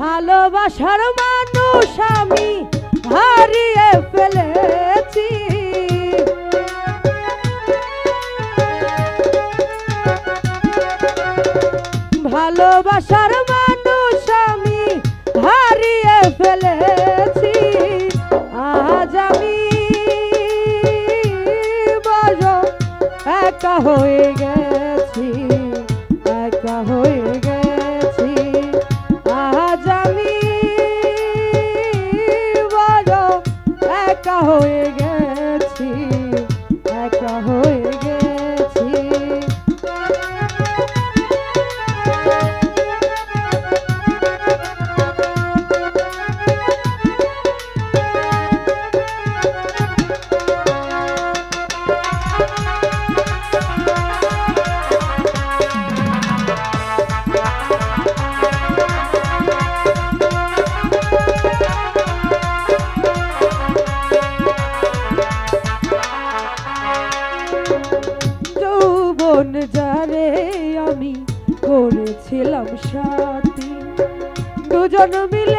ভালোবাসার মানুষ আমি হারিয়ে ফেলেছি। ভালোবাসার মানুষ আমি হারিয়ে ফেলেছি। আজ আমি বড় একা হয়ে গেছি একা হয়ে গেছি। যৌবন যারে আমি করেছিলাম সাথী? দুজন মিলে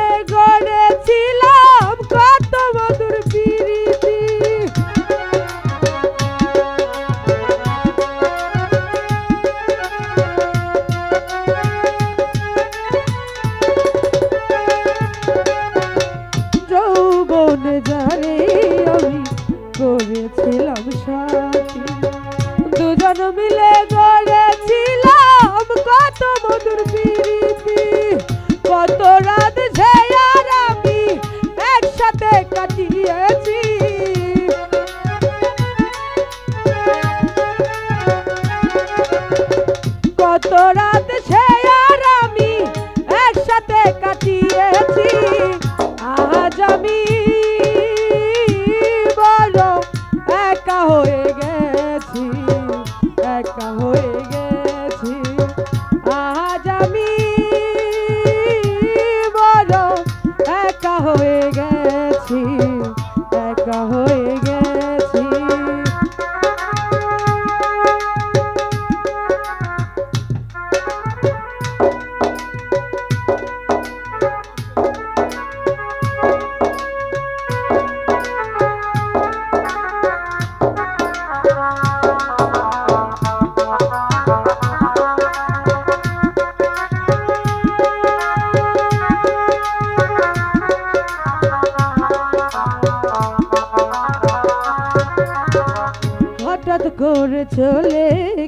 হঠাৎ করে চলে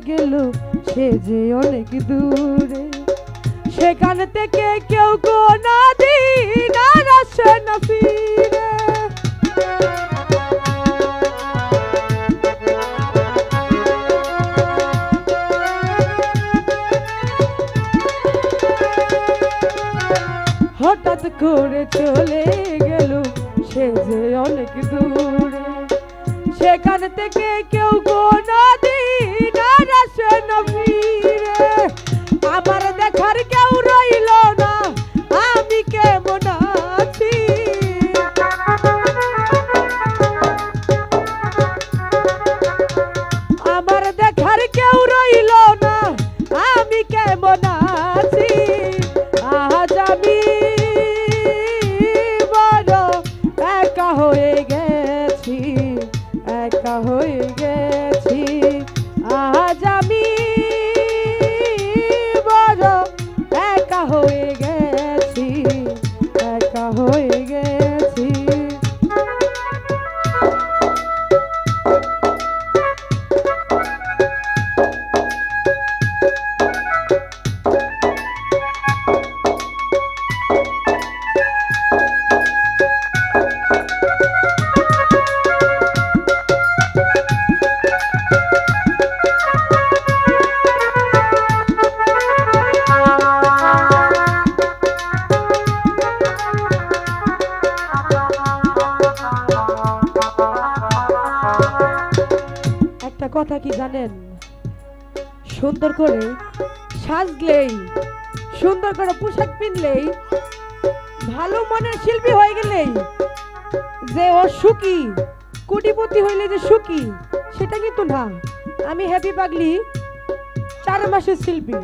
গেল সে যে অনেক দূরে। সেখান থেকে কেউ কোনো না হঠাৎ করে চলে গেল সে যে অনেক দূরে। সেখান থেকে কেউ কোনো দিন আসে না হয়ে গেছি। একটা কথা কি জানেন? সুন্দর করে সাজলেই, সুন্দর করে পোশাক পিনলেই, ভালো মনের শিল্পী হয়ে গেলেই যে ও সুখী, কোটিপতি হইলে যে সুখী, সেটা কিন্তু না। আমি হ্যাপি পাগলি, চার মাসের শিল্পী।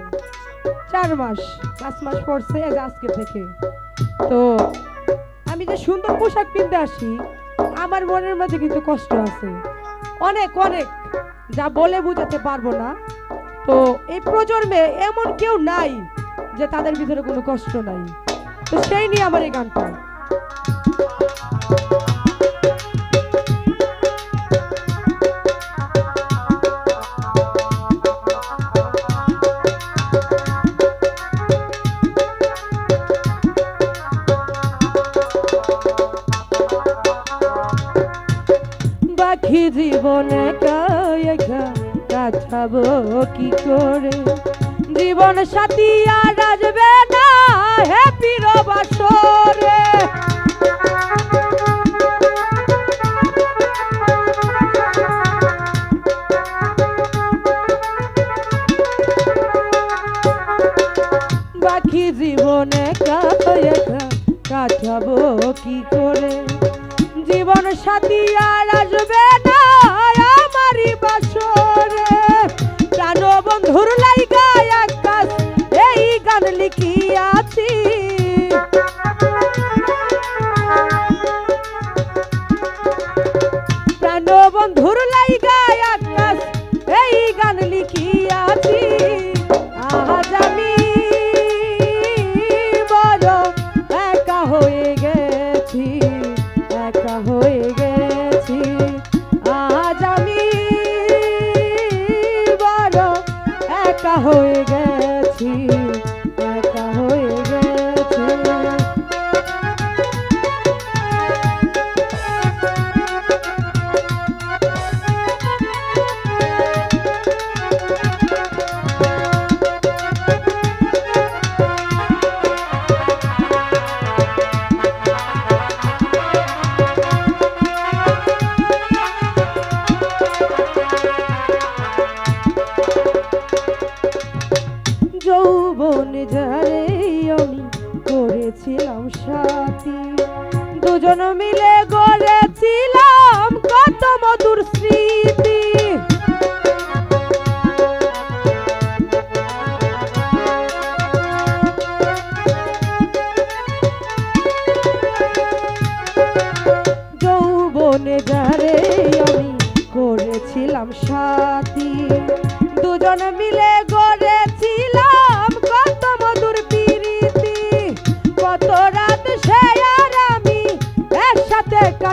চার মাস, পাঁচ মাস পড়ছে আজকে থেকে। তো আমি যে সুন্দর পোশাক কিনতে আসি, আমার মনের মধ্যে কিন্তু কষ্ট আছে। অনেক অনেক। যা বলে বুঝাতে পারব না। তো এই প্রজন্মে এমন কেউ নাই যে তাদের ভিতরে কোনো কষ্ট নাই। তো সেই নিয়ে আমার এই গানটা জীবনে একা একা কাটাবো কি করে? জীবন সাথী আর আসবে না হ্যাপির জীবনে একা কি করে? জীবন সাথী আর আসবে বন্ধুর লাইগা যৌবন যারে আমি করেছিলাম সাথী। দুজন মিলে গড়েছিলাম কত মধুর স্মৃতি।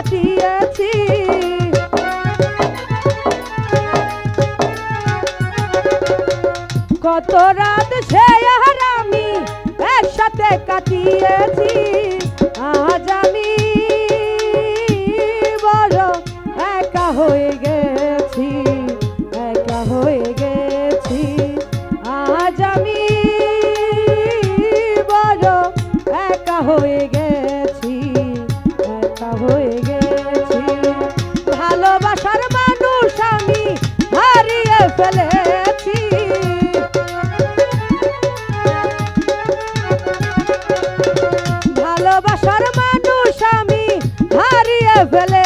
কাটিয়েছি কত রাত সে আর আমি একসাথে কাটিয়েছি। হারিয়ে